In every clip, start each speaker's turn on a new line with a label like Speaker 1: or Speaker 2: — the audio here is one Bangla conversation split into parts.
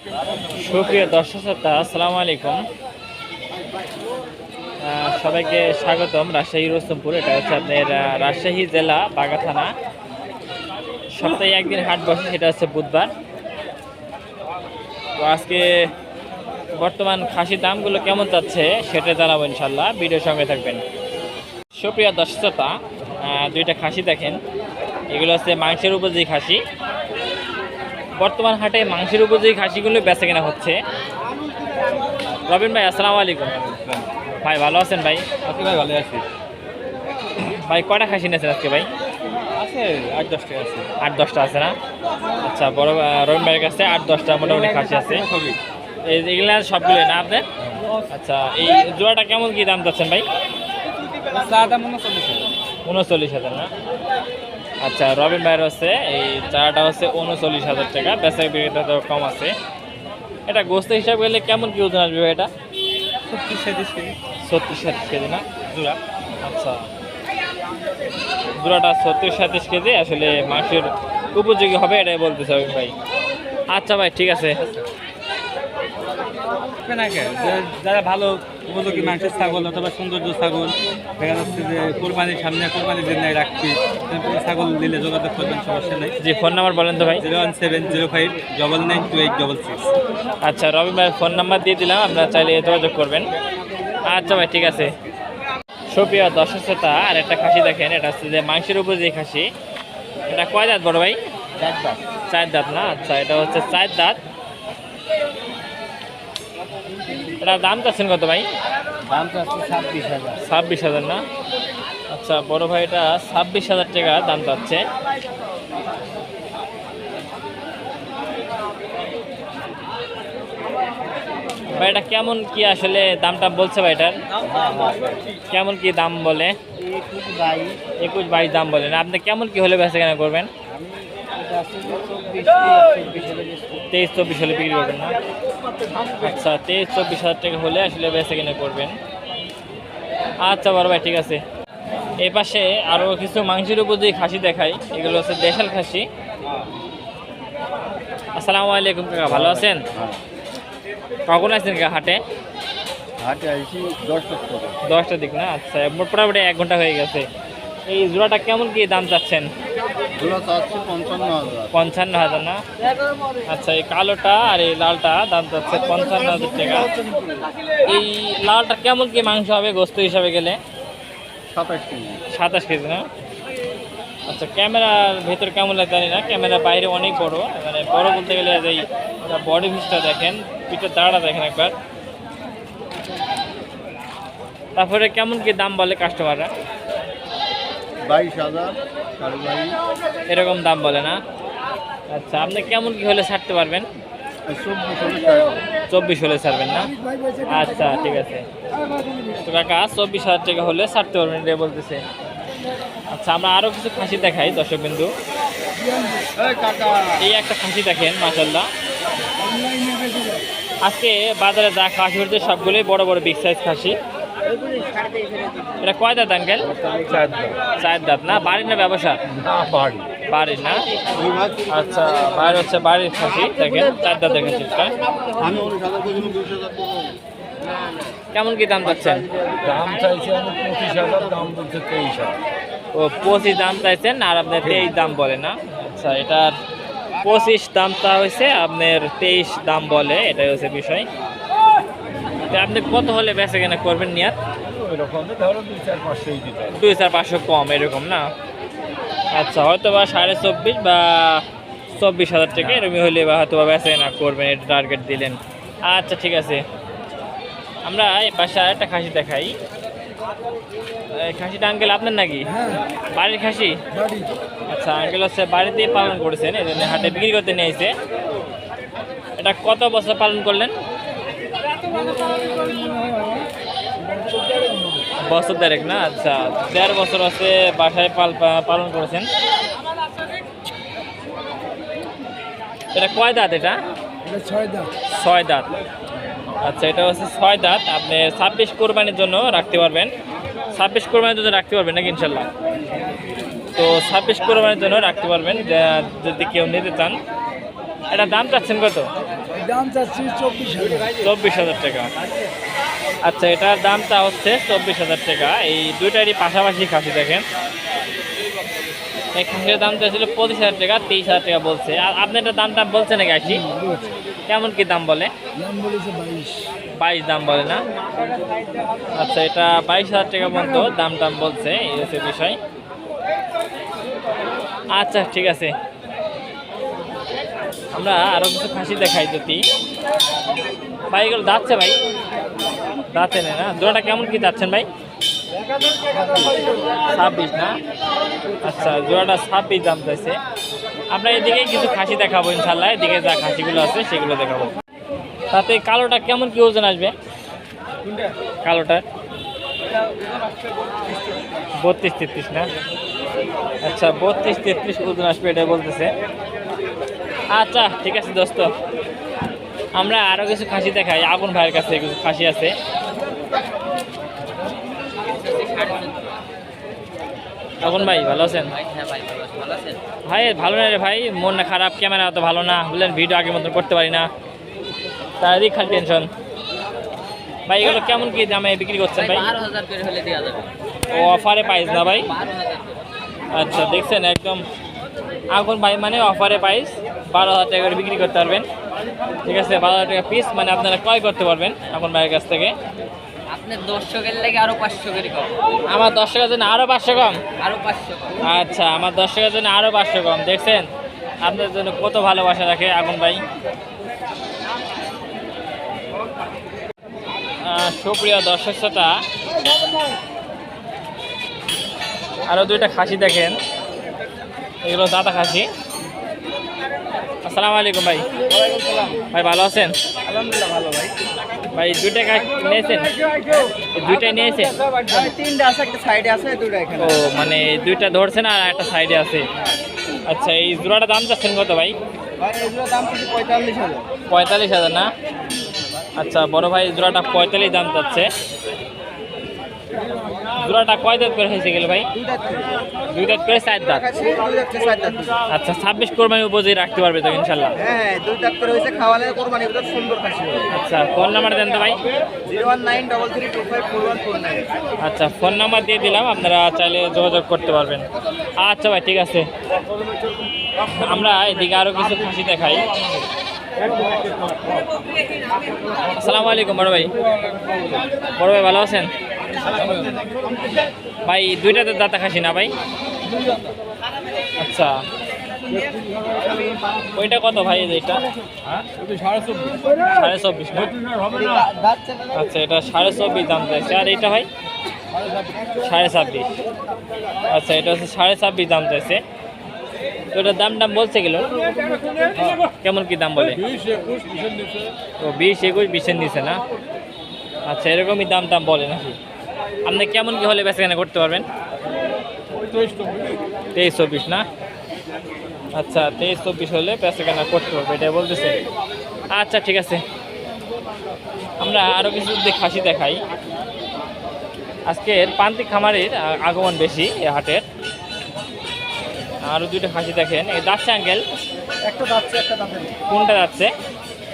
Speaker 1: সুপ্রিয় দর্শক শ্রোতা, আসসালামু আলাইকুম। সবাইকে স্বাগতম রাজশাহী রস্তমপুর এটা হচ্ছে আপনার রাজশাহী জেলা, বাগা থানা। সপ্তাহে একদিন হাট বসে, সেটা হচ্ছে বুধবার। তো আজকে বর্তমান খাসির দামগুলো কেমন যাচ্ছে, সেটা জানাব ইনশাল্লাহ ভিডিওর সঙ্গে থাকবেন। সুপ্রিয় দর্শক শ্রোতা দুইটা খাসি দেখেন। এগুলো হচ্ছে মাংসের উপর যে খাসি। বর্তমান হাটে মাংসের উপর উপযোগী খাসিগুলো বেচা কেনা হচ্ছে। রবিন ভাই আসসালামু আলাইকুম। ভাই ভালো আছেন ভাই?
Speaker 2: আছি ভাই ভালো আছি।
Speaker 1: ভাই কটা খাসি নিয়েছেন আজকে ভাই?
Speaker 2: আছে আট দশটা আছে।
Speaker 1: আট দশটা আছে না? আচ্ছা বড় রবিন ভাইয়ের কাছে আট দশটা মোটামুটি খাসি আছে। এই এগুলো সবগুলো না আপনার? আচ্ছা এই জোড়াটা কেমন কি দাম চাচ্ছেন ভাই?
Speaker 2: চা দাম মনে চল্লিশ
Speaker 1: উনচল্লিশ হাজার না? আচ্ছা রবিন ভাইয়ের হচ্ছে এই চারাটা হচ্ছে উনচল্লিশ হাজার টাকা। বেচা বিক্রিটা তো কম আছে। এটা গোস্ত হিসাবে গেলে কেমন কি ওজন আসবে এটা?
Speaker 2: ছত্রিশ সাঁত্রিশ কেজি।
Speaker 1: ছত্রিশ সাতত্রিশ কেজি না?
Speaker 2: জোড়া।
Speaker 1: আচ্ছা। জোড়াটা ছত্রিশ সাতত্রিশ কেজি। আসলে মাংসের উপযোগী হবে এটাই বলতে চাই ভাই। আচ্ছা ভাই, ঠিক আছে।
Speaker 2: কেনাকে যারা ভালো উপযোগী মাংসের ছাগল অথবা সৌন্দর্য ছাগল দেখা যাচ্ছে যে কোরবানির সামনে কোরবানির জন্য রাখছি ছাগল দিলে যোগাযোগ করবেন সমস্যা নেই।
Speaker 1: যে ফোন নাম্বার বলেন তো ভাই।
Speaker 2: Zero one seven zero five double nine two eight double six.
Speaker 1: আচ্ছা রবি ভাই ফোন নাম্বার দিয়ে দিলাম আপনারা চাইলে যোগাযোগ করবেন। আচ্ছা ভাই ঠিক আছে। সুপ্রিয় দর্শক শ্রোতা আর একটা খাসি দেখেন এটা হচ্ছে যে মাংসের উপর যে খাসি এটা কয় দাঁত বড় ভাই? চার দাঁত। চার দাঁত না? আচ্ছা এটা হচ্ছে চার দাঁত। এটা দাম চাচ্ছেন কত ভাই?
Speaker 2: দাম চাচ্ছে ছাব্বিশ হাজার।
Speaker 1: ছাব্বিশ হাজার না? আচ্ছা বড় ভাই এটা ছাব্বিশ হাজার টাকা দাম চাচ্ছে। ভাই এটা কেমন কি আসলে দামটা বলছে ভাই এটার কেমন কি দাম বলে? একুশ বাইশ দাম বলে না। আপনি কেমন কি হলে বেচা কেনা করবেন? তেইশ চব্বিশ হলে বিক্রি করবেন। না আচ্ছা তেইশ চব্বিশ হাজার টাকা হলে আসলে বেচা কিনে করবেন। আচ্ছা বড় ভাই, ঠিক আছে। এই পাশে আরও কিছু মাংসের উপর যে খাসি দেখাই। এগুলো হচ্ছে দেশাল খাসি। আসসালামু আলাইকুম কাকা, ভালো আছেন? কখন আছেন কাকা হাটে
Speaker 2: হাটে আইছি দশটা
Speaker 1: দশটার দিক না আচ্ছা মোটামুটি এক ঘণ্টা হয়ে গেছে। এই জোড়াটা কেমন কি দাম চাচ্ছেন?
Speaker 2: পঞ্চান্ন হাজার।
Speaker 1: না? আচ্ছা এই কালোটা আর এই লালটা দাম যাচ্ছে পঞ্চান্ন হাজার টাকা। এই লালটা কেমন কি মাংস হবে গোস্ত হিসাবে গেলে?
Speaker 2: সাতাশ কেজি।
Speaker 1: সাতাশ কেজি না? আচ্ছা ক্যামেরার ভেতর কেমন লাগে জানি না ক্যামেরার বাইরে অনেক বড় মানে বড় বলতে গেলে এই বডি পিসটা দেখেন পিঠের দাঁড়া দেখেন একবার। তারপরে কেমন কি দাম বলে কাস্টমাররা
Speaker 2: বাইশ হাজার
Speaker 1: এরকম দাম বলে না? আচ্ছা আপনি কেমন কি হলে ছাড়তে পারবেন?
Speaker 2: চব্বিশ হলে
Speaker 1: ছাড়বেন না? আচ্ছা ঠিক আছে। তো কাকা চব্বিশ হাজার টাকা হলে ছাড়তে পারবেন রে বলতেছে। আচ্ছা আমরা আরও কিছু খাসি দেখাই দর্শক বিন্দু এই একটা খাসি দেখেন মাসাল্লাহ আজকে বাজারে যা খাসি হচ্ছে সবগুলোই বড় বড় বিগ সাইজ খাসি। এটা কয় দাঁত আঙ্কেল? চার দাঁত। না? বাড়ির না ব্যবসা? বাড়ির না? আচ্ছা বাইরে হচ্ছে বাড়ির খাসি দেখেন চার দাঁতের খাসি
Speaker 2: কেজি বিশ হাজার
Speaker 1: কেমন কি দাম পাচ্ছেন
Speaker 2: দাম চাইছে আমি পঁচিশ হাজার দাম বলছে তেইশ
Speaker 1: ও পঁচিশ দাম চাইছেন আর আপনার তেইশ দাম বলে না? আচ্ছা এটার পঁচিশ দামটা হয়েছে আপনার তেইশ দাম বলে এটাই হচ্ছে বিষয়। আপনি কত হলে বেচে কেনা করবেন নিয়াত?
Speaker 2: দুই চার
Speaker 1: পাঁচশো কম এরকম না? আচ্ছা হয়তো বা সাড়ে চব্বিশ বা চব্বিশ হাজার টাকা এরকমই হলে বা হয়তো বা বেচে কেনা করবেন এটা টার্গেট দিলেন। আচ্ছা ঠিক আছে। আমরা এই বাসায় একটা খাসি দেখাই। খাসিটা আঙ্কেল আপনার নাকি? বাড়ির খাসি? আচ্ছা আঙ্কেল হচ্ছে বাড়িতেই পালন করেছেন এই জন্য হাটে বিক্রি করতে নিয়েছে এটা কত বছর পালন করলেন? বছর দেড়েক না? আচ্ছা দেড় বছর আছে বাসায় পাল পালন করেছেন। এটা কয় দাঁত এটা? ছয় দাঁত। আচ্ছা এটা হচ্ছে ছয় দাঁত। আপনি ছাব্বিশ কোরবানির জন্য রাখতে পারবেন। ছাব্বিশ কোরবানির জন্য রাখতে পারবেন নাকি ইনশাল্লাহ? তো ছাব্বিশ কোরবানির জন্য রাখতে পারবেন যদি কেউ নিতে চান। এটা দাম চাচ্ছেন কত?
Speaker 3: দাম চাচ্ছি চব্বিশ হাজার।
Speaker 1: চব্বিশ হাজার টাকা। আচ্ছা এটার দামটা হচ্ছে চব্বিশ হাজার টাকা। এই দুইটারই পাশাপাশি খাসি দেখেন। এই খাসির দামটা ছিল পঁচিশ হাজার টাকা তেইশ হাজার টাকা বলছে। আর আপনি এটা দামটা বলছে নাকি আসি কেমন কি দাম বলে?
Speaker 3: বাইশ।
Speaker 1: বাইশ দাম বলে না? আচ্ছা এটা বাইশ হাজার টাকা পর্যন্ত দাম টাম বলছে এই হচ্ছে বিষয়। আচ্ছা ঠিক আছে। আমরা আরও কিছু খাসি দেখাই যদি। ভাই, এগুলো দাঁতছে ভাই। দাঁতে নেই না? জোড়াটা কেমন কি যাচ্ছেন ভাই? ছাব্বিশ না? আচ্ছা জোড়াটা ছাব্বিশ দাম চাইছে। আমরা এদিকে কিছু খাসি দেখাবো ইনশাল্লাহ এদিকে যা খাসিগুলো আছে, সেগুলো দেখাবো। তাতে কালোটা কেমন কি ওজন আসবে? কালোটা? বত্রিশ তেত্রিশ না? আচ্ছা বত্রিশ তেত্রিশ ওজন আসবে এটা বলতেছে। আচ্ছা ঠিক আছে দোস্ত। আমরা আরও কিছু খাসি দেখাই। আগুন ভাইয়ের কাছে কিছু খাসি আছে। আগুন ভাই ভালো আছেন? ভাই ভালো না রে ভাই। মন না খারাপ ক্যামেরা অত ভালো না। বুঝলেন ভিডিও আগের মতন করতে পারি না। তারই খালি টেনশন ভাই এগুলো কেমন কি দামে বিক্রি করছেন ভাই ও অফারে পাইস না ভাই। আচ্ছা দেখছেন একদম। আগুন ভাই মানে অফারে পাইস। বারো হাজার টাকা করে বিক্রি করতে পারবেন। ঠিক আছে বারো হাজার টাকা পিস মানে আপনারা ক্রয় করতে পারবেন আগুন ভাইয়ের কাছ থেকে।
Speaker 4: আপনার দর্শকের লাগে আরও পাঁচশো করে কম।
Speaker 1: আমার দশ জন্য আরও পাঁচশো কম?
Speaker 4: আরও পাঁচশো
Speaker 1: আচ্ছা আমার দশ টাকার জন্য আরও পাঁচশো কম। দেখছেন আপনার জন্য কত ভালোবাসা রাখে আগুন ভাই। সুপ্রিয় দর্শক শ্রোতা আরও দুইটা খাসি দেখেন। এগুলো দাদা খাসি। আসসালামু আলাইকুম ভাই। ভাই ভালো আছেন?
Speaker 2: আলহামদুলিল্লাহ ভালো ভাই
Speaker 1: ভাই দুইটা কা- নিয়েছেন? দুইটাই নিয়েছেন? ও মানে দুইটা ধরছেন আর একটা সাইডে আছে। আচ্ছা এই জোড়াটা দাম চাচ্ছেন কত ভাই?
Speaker 2: পঁয়তাল্লিশ হাজার
Speaker 1: পঁয়তাল্লিশ হাজার না? আচ্ছা বড় ভাই জোড়াটা পঁয়তাল্লিশ দাম চাচ্ছে। জোড়াটা কয় দাঁত করে হয়েছে গেল ভাই? দুই দাঁত করে। চার দাঁত। আচ্ছা ছাব্বিশ কোরবানি উপযোগী রাখতে পারবে তো ইনশাল্লাহ
Speaker 2: হ্যাঁ দুই দাঁত করে হয়েছে খাওয়ালে কোরবানি সুন্দর খাসি
Speaker 1: আচ্ছা ফোন নাম্বার দেন তো ভাই। আচ্ছা ফোন নাম্বার দিয়ে দিলাম আপনারা চাইলে যোগাযোগ করতে পারবেন। আচ্ছা ভাই ঠিক আছে। আমরা এদিকে আরও কিছু খাসি দেখাই। আসসালামু আলাইকুম বড় ভাই। বড় ভাই ভালো আছেন? ভাই, দুইটাতে দাঁতা খাসি না ভাই? আচ্ছা। ওইটা কত ভাই এইটা সাড়ে চব্বিশ আচ্ছা এটা সাড়ে চব্বিশ দাম চাইছে। আর এটা ভাই? সাড়ে ছাব্বিশ। আচ্ছা এটা হচ্ছে সাড়ে ছাব্বিশ দাম চাইছে। তো এটার দাম দাম বলছে গেল কেমন কি দাম বলে? ও, বিশ একুশ, বিশের নিচে না? আচ্ছা এরকমই দাম দাম বলে নাকি? আপনি কেমন কি হলে কেনা করতে পারবেন? তেইশ চব্বিশ। না? আচ্ছা তেইশ চব্বিশ হলে বেচা কেনা করতে পারবে এটা বলতেছে। আচ্ছা ঠিক আছে। আমরা আরও কিছু যদি খাসি দেখাই। আজকের প্রান্তিক খামারের আগমন বেশি এ হাটের। আরও দুইটা খাসি দেখেন। এই যাচ্ছে আঙ্কেল
Speaker 2: একটা যাচ্ছে একটা
Speaker 1: কোনটা যাচ্ছে?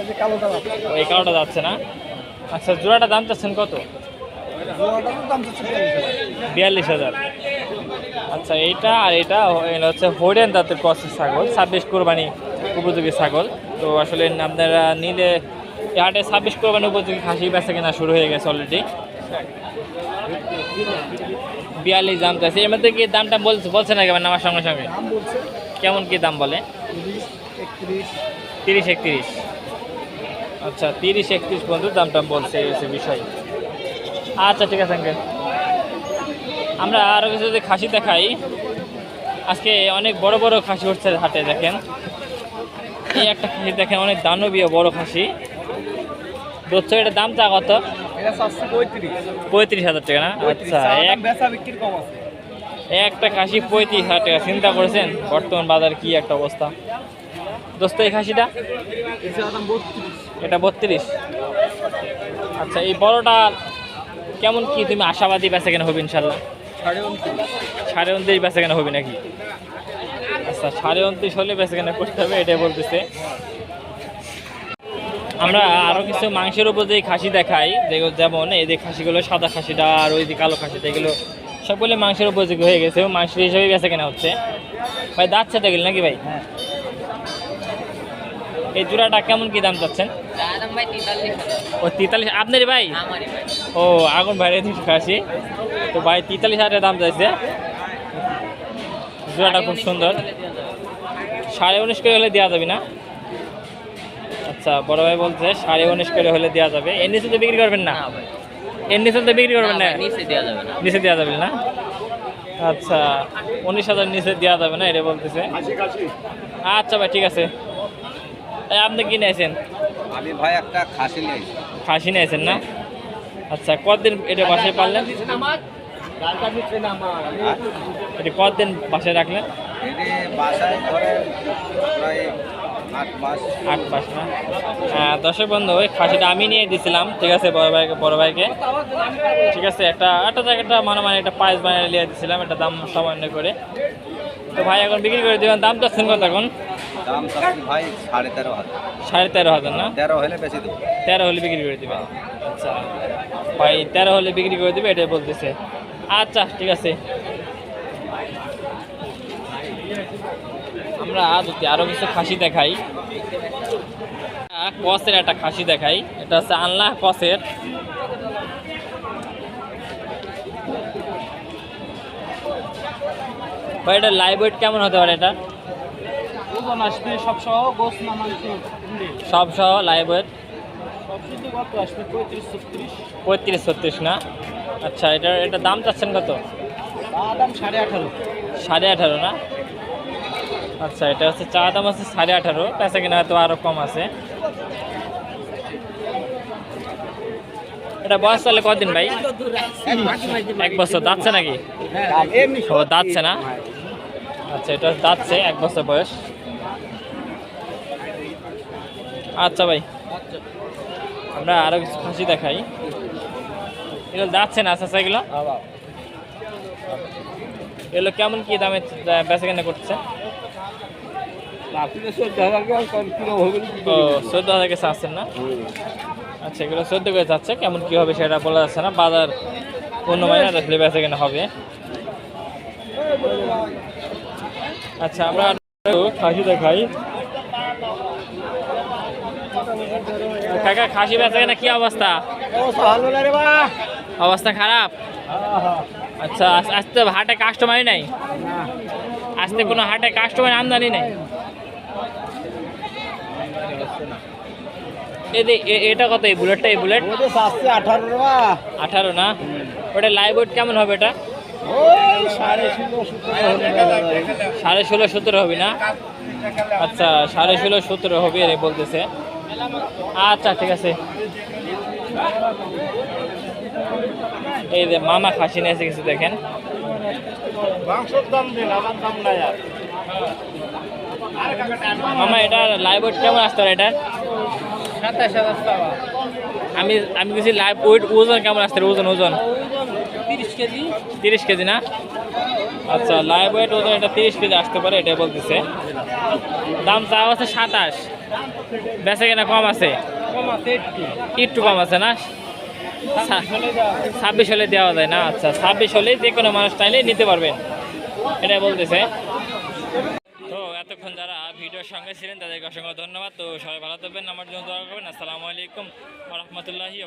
Speaker 2: এই যে কালোটা যাচ্ছে।
Speaker 1: ওই কালোটা যাচ্ছে না? আচ্ছা জোড়াটা দাম চাচ্ছেন কত?
Speaker 2: বিয়াল্লিশ হাজার।
Speaker 1: আচ্ছা এইটা আর এটা হচ্ছে হরিয়ান দাঁতের কষি ছাগল ছাব্বিশ কোরবানি উপযোগী ছাগল। তো আসলে আপনারা নিলে হাটে ছাব্বিশ কোরবানি উপযোগী খাসি বেচা কেনা শুরু হয়ে গেছে অলরেডি বিয়াল্লিশ দাম চাইছে। এর মধ্যে কি দামটা বলছে বলছে না কেমন আমার সঙ্গে সঙ্গে? কেমন কি দাম বলে?
Speaker 2: তিরিশ একত্রিশ।
Speaker 1: আচ্ছা তিরিশ একত্রিশ পর্যন্ত দাম টাম বলছে বিষয়। আচ্ছা ঠিক আছে আঙ্কেল আমরা আরও কিছু যদি খাসি দেখাই আজকে অনেক বড় বড় খাসি উঠছে হাটে দেখেন। এই একটা খাসি দেখেন অনেক দানবীয় বড় খাসি। দোচ্ছ এটার দামটা কত?
Speaker 2: পঁয়ত্রিশ।
Speaker 1: হাজার টাকা না? আচ্ছা একটা খাসি পঁয়ত্রিশ হাজার টাকা চিন্তা করেছেন? বর্তমান বাজার কি একটা অবস্থা? দোস্ত এই খাসিটা?
Speaker 2: দাম
Speaker 1: এটা বত্রিশ। আচ্ছা এই বড়টা কেমন কি তুমি আশাবাদী বেচা কেনা হবে ইনশাল্লাহ?
Speaker 2: সাড়ে উনত্রিশ।
Speaker 1: বেচা কেনা হবে নাকি? আচ্ছা সাড়ে উনত্রিশ হলে বেচা কেনা করতে হবে এটাই বলতেছে। আমরা আরও কিছু মাংসের উপর যে খাসি দেখাই যেমন এই যে খাসিগুলো সাদা খাসিটা আর ওই যে কালো খাসিটা এগুলো সবগুলো মাংসের উপযোগী হয়ে গেছে এবং মাংসের হিসেবে বেচা কেনা হচ্ছে। ভাই দাঁত সেটা গেল নাকি ভাই? এই জোড়াটা কেমন কি দাম চাচ্ছেন? ও তেতাল্লিশ আপনারই ভাই?
Speaker 4: ভাই।
Speaker 1: ও আগুন বাইরে থেকে খাসি। তো ভাই তেতাল্লিশ হাজার দাম চাইছে। জোড়াটা খুব সুন্দর। সাড়ে উনিশ করে হলে দেওয়া যাবে না? আচ্ছা বড় ভাই বলছে সাড়ে উনিশ করে হলে দেওয়া যাবে। এর নিচে তো বিক্রি করবেন না? এর নিচে তো বিক্রি করবেন না
Speaker 4: নিচে দেওয়া যাবে না।
Speaker 1: আচ্ছা উনিশ হাজার নিচে দেওয়া যাবে না এটা বলতেছে। আচ্ছা ভাই ঠিক আছে। আপনি কি নিয়েছেন
Speaker 2: আমি ভাই একটা খাসি নিয়েছি
Speaker 1: খাসি নিয়েছেন না? আচ্ছা কতদিন এটা বাসায় পারলেন এটা কতদিন বাসায় রাখলেন?
Speaker 2: বাসায় ধরে প্রায় আট মাস।
Speaker 1: না? হ্যাঁ, দর্শক বন্ধু ওই খাসিটা আমি নিয়ে দিয়েছিলাম ঠিক আছে বড় ভাইকে বড় ভাইকে। ঠিক আছে একটা একটা জায়গাটা মানে মানে একটা পায়েস বানিয়ে নিয়ে দিয়েছিলাম একটা দাম সামান্য করে। তো ভাই এখন বিক্রি করে দেবেন দাম তো কত এখন
Speaker 2: দাম চাচ্ছি ভাই সাড়ে তেরো হাজার।
Speaker 1: সাড়ে তেরো হাজার না?
Speaker 2: তেরো হলে বেশি দেবো।
Speaker 1: তেরো হলে বিক্রি করে দিবে। আচ্ছা। ভাই তেরো হলে বিক্রি করে দিবে এটাই বলতেছে। আচ্ছা ঠিক আছে। আমরা যদি আরও কিছু খাসি দেখাই। কসের একটা খাসি দেখাই। এটা হচ্ছে আনলা কসের। ভাই এটা লাইভ ওয়েট কেমন হতে পারে এটা?
Speaker 3: ওজন আসবে সব সহ গোস না মাংস
Speaker 1: সব সহ লাইভ ওয়েট
Speaker 3: পঁয়ত্রিশ ছত্রিশ।
Speaker 1: না? আচ্ছা এটা এটা দাম চাচ্ছেন কত?
Speaker 3: দাম সাড়ে আঠারো।
Speaker 1: সাড়ে আঠারো না? আচ্ছা এটা হচ্ছে চা দাম হচ্ছে সাড়ে আঠারো। পেঁচা কিনা হয়তো আরও কম আছে। এটা বয়স তাহলে কদিন ভাই? এক বছর। দাঁতছে নাকি? ও দাঁতছে না? আচ্ছা এটা দাঁতছে এক বছর বয়স। আচ্ছা ভাই। আমরা আরও কিছু খাসি দেখাই। এগুলো দাঁতছে না আচ্ছা আচ্ছা এগুলো? এগুলো কেমন কি দামে বেচা কেনা করছে?
Speaker 3: চোদ্দ হাজার
Speaker 1: কাছে আসছেন না? আচ্ছা এগুলো চোদ্দ করে যাচ্ছে, কেমন কি হবে সেটা বলা যাচ্ছে না। বাজার অন্য মাইনা দেখলে বেচা কেনা হবে। আচ্ছা আমরা আরও খাসি দেখাই। কাকা খাসি বেচা কেনা কি অবস্থা? অবস্থা খারাপ? আচ্ছা আজ- আজকে হাটে কাস্টমারই নাই? আজকে কোনো হাটে কাস্টমার আমদানি নেই? এটা কত? এই বুলেটটা এই বুলেট
Speaker 3: আঠারো
Speaker 1: না? ওটা লাইভ ওয়েট কেমন হবে এটা?
Speaker 3: সাড়ে ষোলো সতেরো
Speaker 1: হবে। না? আচ্ছা সাড়ে ষোলো সতেরো হবে বলতেছে। আচ্ছা ঠিক আছে। এই যে মামা খাসি নিয়ে এসে কিছু দেখেন।
Speaker 3: মাংসের দাম দিন আমার দাম নাই আর।
Speaker 1: মামা এটা লাইভ ওয়েট কেমন আসতে পারে এটা?
Speaker 3: সাতাশ হাজার টাকা।
Speaker 1: আমি আমি কিছু লাইভ ওয়েট ওজন কেমন আসতে পারে? ওজন ওজন।
Speaker 3: তিরিশ কেজি।
Speaker 1: তিরিশ কেজি না? আচ্ছা লাইভ ওয়েট ওজন এটা তিরিশ কেজি আসতে পারে এটা বলতেছে। দাম চাওয়া আছে সাতাশ। বেচে কেনা কম আছে?
Speaker 3: কম আছে একটু।
Speaker 1: কম আছে না? ছাব্বিশ হলে দেওয়া যায়। না? আচ্ছা ছাব্বিশ হলে যে কোনো মানুষ চাইলে নিতে পারবেন। এটাই বলতেছে। তো এতক্ষণ যারা ভিডিওর সঙ্গে ছিলেন তাদেরকে অসংখ্য ধন্যবাদ। তো সবাই ভালো থাকবেন আমার জন্য দোয়া করবেন। আসসালামু আলাইকুম রহমতুল্লাহি